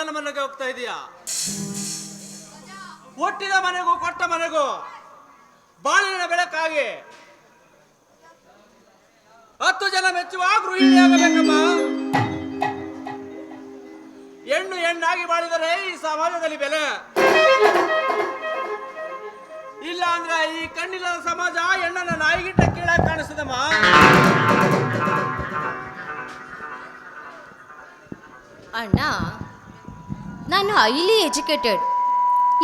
ಅಣ್ಣನ ಮನೆಗೆ ಹೋಗ್ತಾ ಇದೀಯಾ? ಹುಟ್ಟಿದ ಮನೆಗೂ ಕೊಟ್ಟ ಮನೆಗೂ ಬಾಳಿನ ಬೆಳಕಾಗಿ ಹತ್ತು ಜನ ಮೆಚ್ಚುವ ಗೃಹಿಣಿಯಾಗಬೇಕಮ್ಮ. ಹೆಣ್ಣು ಹೆಣ್ಣಾಗಿ ಬಾಳಿದರೆ ಈ ಸಮಾಜದಲ್ಲಿ ಬೆಲೆ. ಇಲ್ಲ ಅಂದ್ರೆ ಈ ಕಣ್ಣಿಲ್ಲದ ಸಮಾಜ ಹೆಣ್ಣನ್ನ ನಾಯಿಗಿಟ್ಟ ಕೀಳಾಗಿ ಕಾಣಿಸ್ತದಮ್ಮ. ಅಣ್ಣ ನಾನು ಹೈಲಿ ಎಜುಕೇಟೆಡ್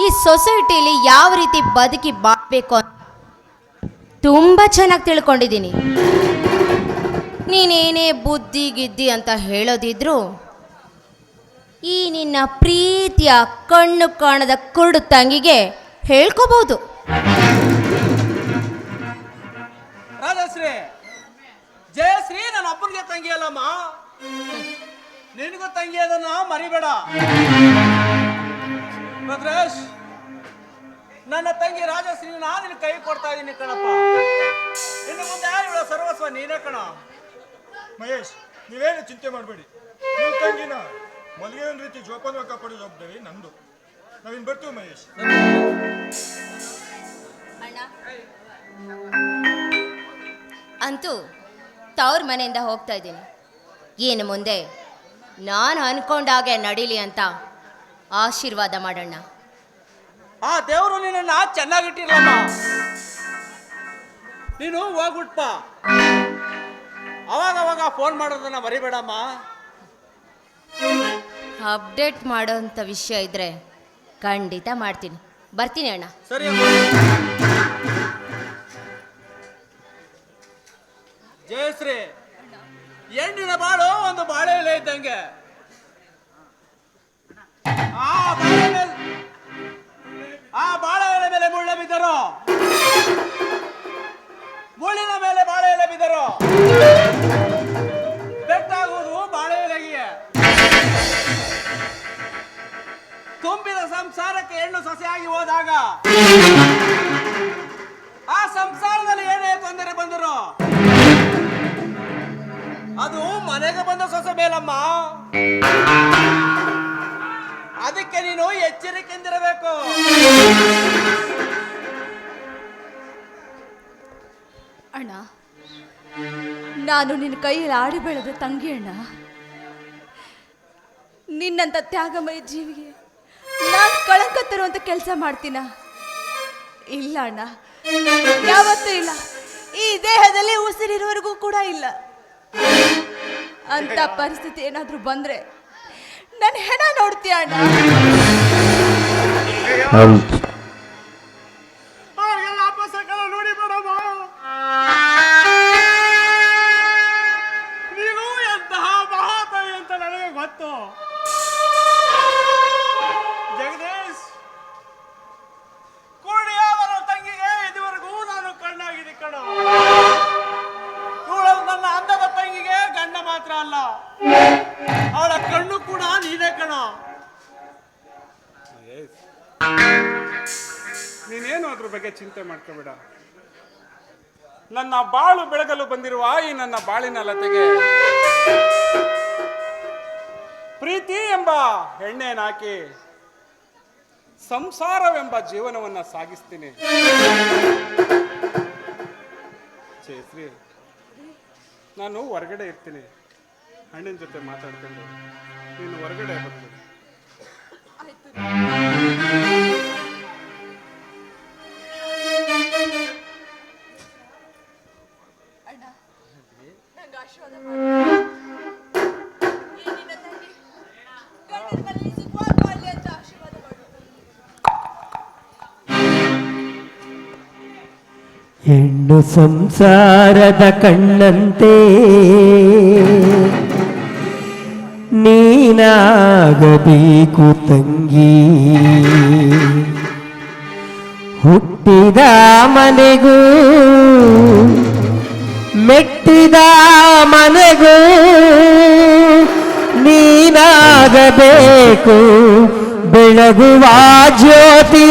ಈ ಸೊಸೈಟಿಲಿ ಯಾವ ರೀತಿ ಬದುಕಿ ಬಾಳ್ಬೇಕು ಅಂತ ತುಂಬ ಚೆನ್ನಾಗಿ ತಿಳ್ಕೊಂಡಿದ್ದೀನಿ. ನೀನೇನೇ ಬುದ್ಧಿ ಗಿದ್ದಿ ಅಂತ ಹೇಳೋದಿದ್ರು ಈ ನಿನ್ನ ಪ್ರೀತಿಯ ಕಣ್ಣು ಕಾಣದ ಕುರುಡು ತಂಗಿಗೆ ಹೇಳ್ಕೋಬಹುದು ರಾಜಶ್ರೀ, ಜಯಶ್ರೀ ನನ್ನ ಅಪ್ಪನಿಗೆ ತಂಗಿ ಅಲ್ಲಮ್ಮ. ನಿನಗೂ ತಂಗಿ ಅದನ್ನ ಮರಿಬೇಡ. ಭದ್ರೇಶ್ ನನ್ನ ತಂಗಿ ರಾಜಶ್ರೀ ನಾನು ನಿನ್ನ ಕೈ ಕೊಡ್ತಾ ಇದ್ದೀನಿ ಕಣಪ್ಪ. ಇನ್ನು ಮುಂದೆ ಇವಳ ಸರ್ವಸ್ವ ನೀನೇ ಕಣ. ಮಹೇಶ್ ನೀವೇನು ಚಿಂತೆ ಮಾಡಬೇಡಿ. ನಿನ್ ತಂಗಿನ ಮದುವೆ ಒಂದು ರೀತಿ ಜೋಪಾನವಾಗಿ ಕಾಪಾಡೋ ಜವಾಬ್ದಾರಿ ನಂದು. ನಾವಿನ್ ಬರ್ತೀವಿ ಮಹೇಶ್. ಅಂತೂ ತವ್ರ ಮನೆಯಿಂದ ಹೋಗ್ತಾ ಇದ್ದೀನಿ. ಏನು ಮುಂದೆ ನಾನು ಅನ್ಕೊಂಡಾಗೆ ನಡೀಲಿ ಅಂತ ಆಶೀರ್ವಾದ ಮಾಡೋಣ. ಆ ದೇವರು ನಿನ್ನ ಚೆನ್ನಾಗಿಟ್ಟಿಲ್ಲಮ್ಮ ನೀನು ಹೋಗ್ಬಿಟ್ಪ. ಅವಾಗ ಅವಾಗ ಫೋನ್ ಮಾಡೋದನ್ನ ಮರಿಬೇಡಮ್ಮ. ಅಪ್ಡೇಟ್ ಮಾಡೋಂಥ ವಿಷಯ ಇದ್ರೆ ಖಂಡಿತ ಮಾಡ್ತೀನಿ. ಬರ್ತೀನಿ ಅಣ್ಣ. ಸರಿ ಇದ್ದಂಗೆ ಆ ಬಾಳೆ ಎಲೆ- ಆ ಬಾಳೆ ಎಲೆ ಮೇಲೆ ಮುಳ್ಳ ಬಿದ್ದರು. ಮುಳ್ಳಿನ ಮೇಲೆ ಬಾಳೆ ಎಲೆ ಬಿದ್ದರು. ಬೆಟ್ಟಾಗುವುದು ಬಾಳೆ ಎಲೆಗೆ. ತುಂಬಿದ ಸಂಸಾರಕ್ಕೆ ಹೆಣ್ಣು ಸೊಸೆಯಾಗಿ ಹೋದಾಗ ಆ ಸಂಸಾರದಲ್ಲಿ ಏನೇ ತೊಂದರೆ ಬಂದರು ಅದು ಮನೆಗೆ ಬಂದ ಸೊಸೆ ಮೇಲಮ್ಮ. ಅದಕ್ಕೆ ನೀನು ಎಚ್ಚರಿಕೆಯಿಂದಿರಬೇಕು. ಅಣ್ಣ, ನಾನು ನಿನ್ನ ಕೈಯಲ್ಲಿ ಆಡಿ ಬೆಳೆದ ತಂಗಿ ಅಣ್ಣ. ನಿನ್ನಂತ ತ್ಯಾಗಮಯ ಜೀವಿಗೆ ನಾನು ಕಳಂಕ ತರುವಂತ ಕೆಲಸ ಮಾಡ್ತೀನ? ಇಲ್ಲ ಅಣ್ಣ, ಯಾವತ್ತೂ ಇಲ್ಲ. ಈ ದೇಹದಲ್ಲಿ ಉಸಿರಿರುವವರೆಗೂ ಕೂಡ ಇಲ್ಲ. ಅಂತ ಪರಿಸ್ಥಿತಿ ಏನಾದ್ರೂ ಬಂದ್ರೆ ನನ್ನ ಹೆಣ ನೋಡ್ತೀಯ ಅಣ್ಣ? ನೀನು ಎಂತಹ ಮಹಾತಾಯಿ ಅಂತ ನನಗೆ ಗೊತ್ತು. ಚಿಂತೆ ಮಾಡ್ಕೋಬೇಡ. ನನ್ನ ಬಾಳು ಬೆಳಗಲು ಬಂದಿರುವ ಈ ನನ್ನ ಬಾಳಿನ ಲತೆಗೆ ಪ್ರೀತಿ ಎಂಬ ಎಣ್ಣೆನಾಕಿ ಸಂಸಾರವೆಂಬ ಜೀವನವನ್ನ ಸಾಗಿಸ್ತೀನಿ. ಚೇತ್ರಿ ನಾನು ಹೊರಗಡೆ ಇರ್ತೀನಿ. ಹಣ್ಣಿನ ಜೊತೆ ಮಾತಾಡ್ಕೊಂಡು ನೀನು ಹೊರಗಡೆ ಬರ್ತೀನಿ ಹೆಣ್ಣು ಸಂಸಾರದ ಕಣ್ಣಂತೆ. ನೀನಾಗಬೇಕು ತಂಗಿ. ಹುಟ್ಟಿದ ಮನೆಗೂ ಮೆಟ್ಟಿದ ಮನೆಗೂ ನೀನಾಗಬೇಕು ಬೆಳಗುವ ಜ್ಯೋತಿ.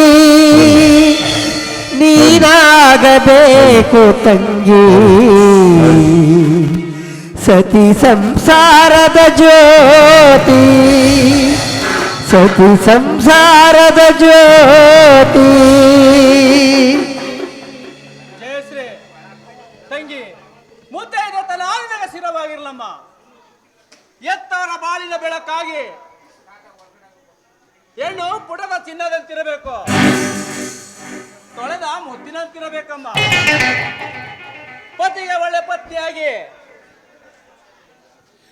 ನೀನಾಗಬೇಕು ತಂಗಿ. ಸತಿ ಸಂಸಾರದ ಜ್ಯೋತಿ. ಸತಿ ಸಂಸಾರದ ಜ್ಯೋತಿ. ಜಯಶ್ರೀ ತಂಗಿ ಎತ್ತರ ಬಾಲಿನ ಬೆಳಕಾಗಿ. ಹೆಣ್ಣು ಪುಟದ ಚಿನ್ನದಂತಿರಬೇಕು. ತೊಳೆದ ಮುತ್ತಿನಂತಿರಬೇಕಮ್ಮ ಪತಿಗೆ ಒಳ್ಳೆ ಪತ್ನಿಯಾಗಿ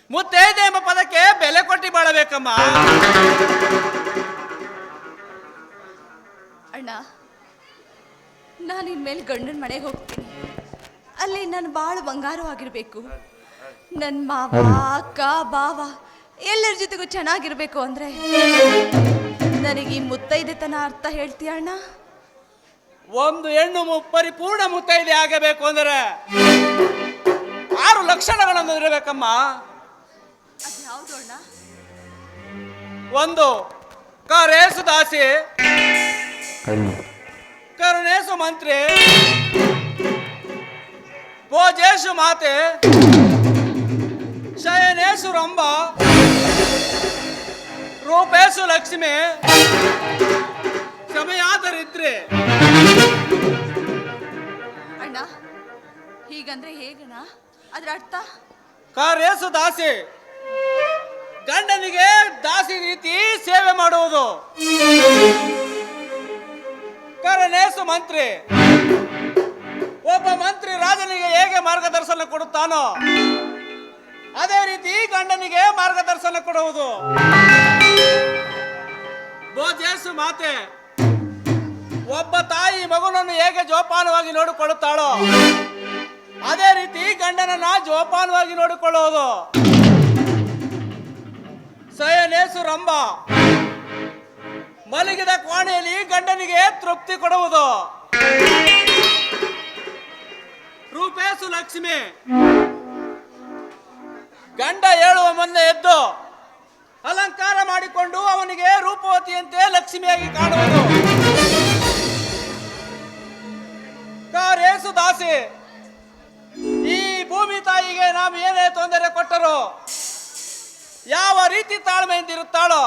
ಮುತ್ತೈದೆ ಎಂಬ ಪದಕ್ಕೆ ಬೆಲೆ ಕೊಟ್ಟಿ ಬಾಳಬೇಕಮ್ಮ ಅಣ್ಣ ನಾನು ಇನ್ಮೇಲೆ ಗಂಡನ ಮನೆಗೆ ಹೋಗ್ತೀನಿ. ಅಲ್ಲಿ ನನ್ನ ಬಾಳು ಬಂಗಾರವಾಗಿರ್ಬೇಕು ನನ್ನ ಮಾವ, ಅಕ್ಕ ಬಾವ ಎಲ್ಲರ ಜೊತೆಗೂ ಚೆನ್ನಾಗಿರ್ಬೇಕು ಅಂದ್ರೆ ನನಗೆ ಈ ಮುತ್ತೈದೆತನ ಅರ್ಥ ಹೇಳ್ತೀಯ ಅಣ್ಣ? ಒಂದು ಹೆಣ್ಣು ಮು- ಪರಿಪೂರ್ಣ ಮುತ್ತೈದೆ ಆಗಬೇಕು ಅಂದರೆ ಆರು ಲಕ್ಷಣಗಳನ್ನು ಇರಬೇಕಮ್ಮ. ಒಂದು ಕರೇಸು ದಾಸಿ. ಕರುಣೇಶು ಮಂತ್ರಿ. ಭೋಜೇಶು ಮಾತೆ. ಶಯನೇಶು ರಂಭ. ರೂಪೇಶು ಲಕ್ಷ್ಮಿ. ಸಮಯಾದರಿದ್ರೆ ಹೀಗಂದ್ರೆ ಹೇಗಣ ಅದ್ರ ಅರ್ಥ? ಕರೇಸು ದಾಸಿ. ಗಂಡನಿಗೆ ದಾಸಿ ರೀತಿ ಸೇವೆ ಮಾಡುವುದು. ಕರನೇಸು ಮಂತ್ರಿ. ಒಬ್ಬ ಮಂತ್ರಿ ರಾಜನಿಗೆ ಹೇಗೆ ಮಾರ್ಗದರ್ಶನ ಕೊಡುತ್ತಾನೋ, ಅದೇ ರೀತಿ ಗಂಡನಿಗೆ ಮಾರ್ಗದರ್ಶನ ಕೊಡುವುದು. ಭೋಜೇಸು ಮಾತೆ, ಒಬ್ಬ ತಾಯಿ ಮಗುನನ್ನು ಹೇಗೆ ಜೋಪಾನವಾಗಿ ನೋಡಿಕೊಳ್ಳುತ್ತಾಳೋ ಅದೇ ರೀತಿ ಗಂಡನನ್ನ ಜೋಪಾನವಾಗಿ ನೋಡಿಕೊಳ್ಳೋದು. ಸಯನೇಸು ರಂಭ. ಮಲಗಿದ ಕೋಣೆಯಲ್ಲಿ ಗಂಡನಿಗೆ ತೃಪ್ತಿ ಕೊಡುವುದು. ರೂಪೇಸು ಲಕ್ಷ್ಮಿ. ಗಂಡ ಹೇಳುವ ಮೊನ್ನೆ ಎದ್ದು ಅಲಂಕಾರ ಮಾಡಿಕೊಂಡು ಅವನಿಗೆ ರೂಪವತಿಯಂತೆ ಲಕ್ಷ್ಮಿಯಾಗಿ ಕಾಣುವುದು. ಕಾರೇಸು ದಾಸಿ. ತಾಯಿಗೆ ನಾವು ಏನೇ ತೊಂದರೆ ಕೊಟ್ಟರು, ಯಾವ ರೀತಿ ತಾಳ್ಮೆಯಿಂದಿರುತ್ತಾಳೋ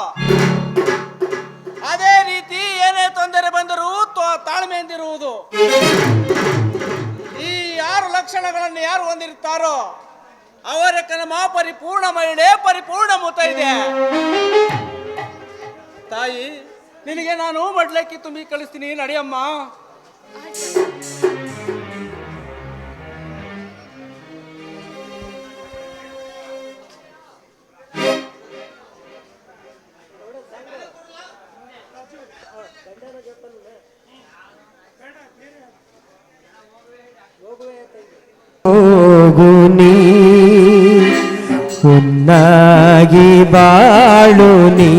ಅದೇ ರೀತಿ ಏನೇ ತೊಂದರೆ ಬಂದರೂ ತಾಳ್ಮೆಯಿಂದಿರುವುದು ಈ ಆರು ಲಕ್ಷಣಗಳನ್ನು ಯಾರು ಹೊಂದಿರುತ್ತಾರೋ, ಅವರ ಕನಮ ಪರಿಪೂರ್ಣ ಮಹಿಳೆ, ಪರಿಪೂರ್ಣ ಇದೆ. ತಾಯಿ, ನಿನಗೆ ನಾನು ಮಡ್ಲಕ್ಕಿ ತುಂಬಿ ಕಳಿಸ್ತೀನಿ ನಡಿಯಮ್ಮ ಹೋಗು ನೀ ಹುನ್ನಾಗಿ ಬಾಳು ನೀ,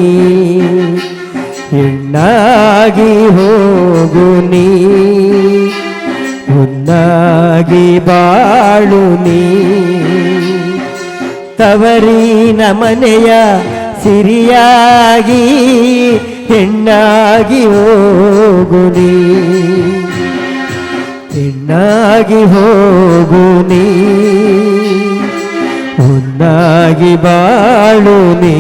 ಹೆಣ್ಣಾಗಿ ಹೋಗು ನೀ ಹುನ್ನಾಗಿ ಬಾಳು ನೀ. ತವರಿನ ಮನೆಯ ಸಿರಿಯಾಗಿ ಹೆಣ್ಣಾಗಿ ಹೋಗು ನೀ ಹೆಣ್ಣಾಗಿ ಹೋಗು ನೀ ಹುನ್ನಾಗಿ ಬಾಳು ನೀ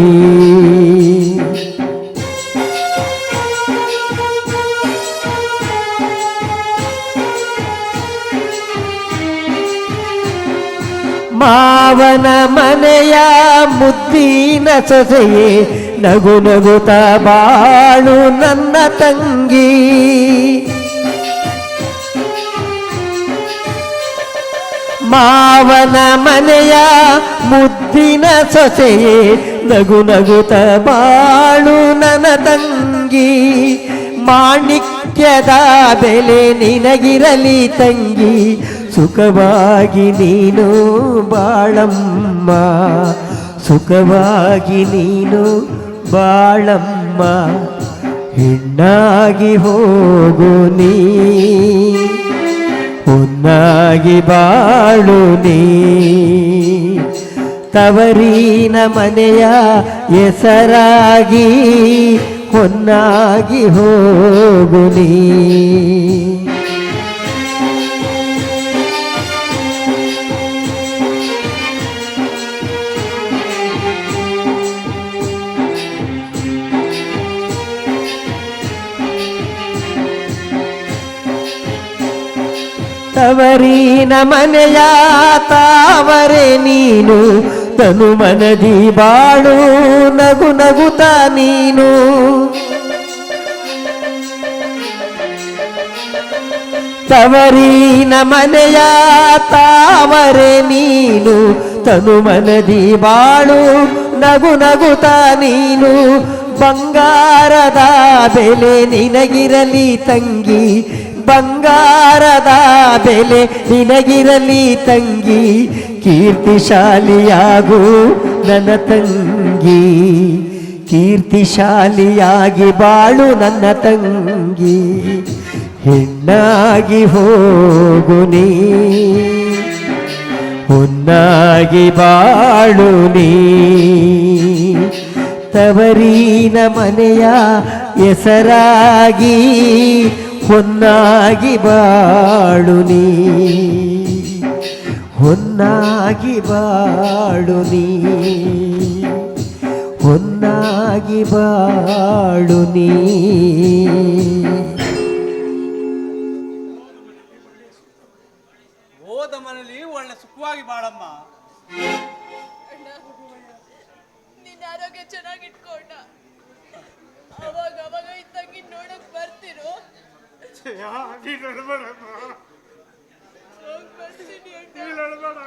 ಮಾವನ ಮನೆಯ ಮುದ್ದಿನ ಸೊಸೆಯೇ ನಗು ನಗುತ್ತ ಬಾಳು ನನ್ನ ತಂಗಿ ಮಾವನ ಮನೆಯ ಮುದ್ದಿನ ಸೊಸೆಯೇ, ನಗು ನಗುತ ಬಾಳು ನನ ತಂಗಿ. ಮಾಣಿಕ್ಯದ ಬೆಲೆ ನಿನಗಿರಲಿ ತಂಗಿ, ಸುಖವಾಗಿ ನೀನು ಬಾಳಮ್ಮ. ಸುಖವಾಗಿ ನೀನು ಬಾಳಮ್ಮ. ಹೆಣ್ಣಾಗಿ ಹೋಗು ನೀ. ಹೊನ್ನಾಗಿ ಬಾಳು ನೀ. ತವರಿನ ಮನೆಯ ಹೆಸರಾಗಿ ಹೊನ್ನಾಗಿ ಹೋಗು ನೀ. ತವರಿನ ಮನೆಯ ತಾವರೆ ನೀನು, ತನು ಮನದಿ ಬಾಳು, ನಗು ನಗುತ ನೀನು. ತವರಿನ ಮನೆಯ ತಾವರೆ ನೀನು, ತನು ಮನದಿ ಬಾಳು, ನಗು ನಗುತ ನೀನು. ಬಂಗಾರದ ಬೆಲೆ ನಿನಗಿರಲಿ ತಂಗಿ ಬಂಗಾರದ ಬೆಲೆ ನಿನಗಿರಲಿ ತಂಗಿ, ಕೀರ್ತಿಶಾಲಿಯಾಗು ನನ್ನ ತಂಗಿ. ಕೀರ್ತಿಶಾಲಿಯಾಗಿ ಬಾಳು ನನ್ನ ತಂಗಿ, ಹೆಣ್ಣಾಗಿ ಹೋಗು ನೀ. ಹೊನ್ನಾಗಿ ಬಾಳು ನೀ. ತವರಿನ ಮನೆಯ ಹೆಸರಾಗಿ ಹೊನ್ನಾಗಿ ಬಾಳು ನೀ. ಹೊನ್ನಾಗಿ ಬಾಳು ನೀ. ಹೊನ್ನಾಗಿ ಬಾಳು ನೀ. நீ நடமாடா நீ நடமாடா